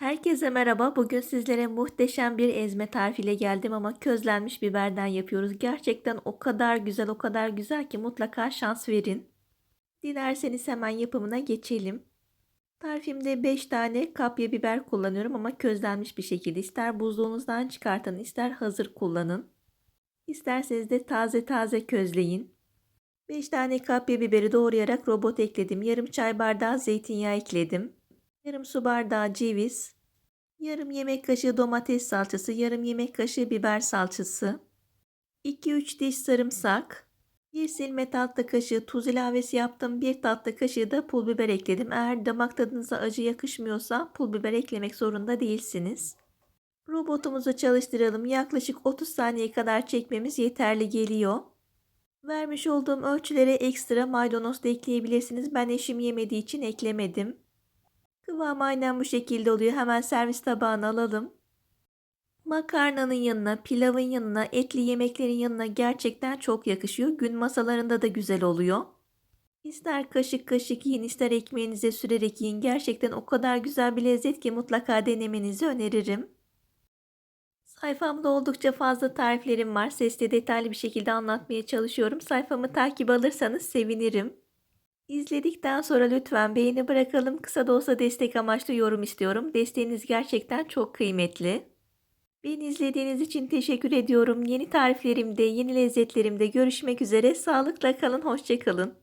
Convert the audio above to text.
Herkese merhaba. Bugün sizlere muhteşem bir ezme tarifiyle geldim ama közlenmiş biberden yapıyoruz. Gerçekten o kadar güzel, o kadar güzel ki mutlaka şans verin. Dilerseniz hemen yapımına geçelim. Tarifimde 5 tane kapya biber kullanıyorum ama közlenmiş bir şekilde. İster buzluğunuzdan çıkartın, ister hazır kullanın. İsterseniz de taze taze közleyin. 5 tane kapya biberi doğrayarak robot ekledim. Yarım çay bardağı zeytinyağı ekledim. Yarım su bardağı ceviz, yarım yemek kaşığı domates salçası, yarım yemek kaşığı biber salçası, 2-3 diş sarımsak, 1 silme tatlı kaşığı tuz ilavesi yaptım. 1 tatlı kaşığı da pul biber ekledim. Eğer damak tadınıza acı yakışmıyorsa pul biber eklemek zorunda değilsiniz. Robotumuzu çalıştıralım. Yaklaşık 30 saniye kadar çekmemiz yeterli geliyor. Vermiş olduğum ölçülere ekstra maydanoz da ekleyebilirsiniz. Ben eşim yemediği için eklemedim. Kıvam aynen bu şekilde oluyor. Hemen servis tabağına alalım. Makarnanın yanına, pilavın yanına, etli yemeklerin yanına gerçekten çok yakışıyor. Gün masalarında da güzel oluyor. İster kaşık kaşık yiyin, ister ekmeğinize sürerek yiyin. Gerçekten o kadar güzel bir lezzet ki mutlaka denemenizi öneririm. Sayfamda oldukça fazla tariflerim var. Sesli detaylı bir şekilde anlatmaya çalışıyorum. Sayfamı takip alırsanız sevinirim. İzledikten sonra lütfen beğeni bırakalım. Kısa da olsa destek amaçlı yorum istiyorum. Desteğiniz gerçekten çok kıymetli. Beni izlediğiniz için teşekkür ediyorum. Yeni tariflerimde, yeni lezzetlerimde görüşmek üzere. Sağlıkla kalın, hoşçakalın.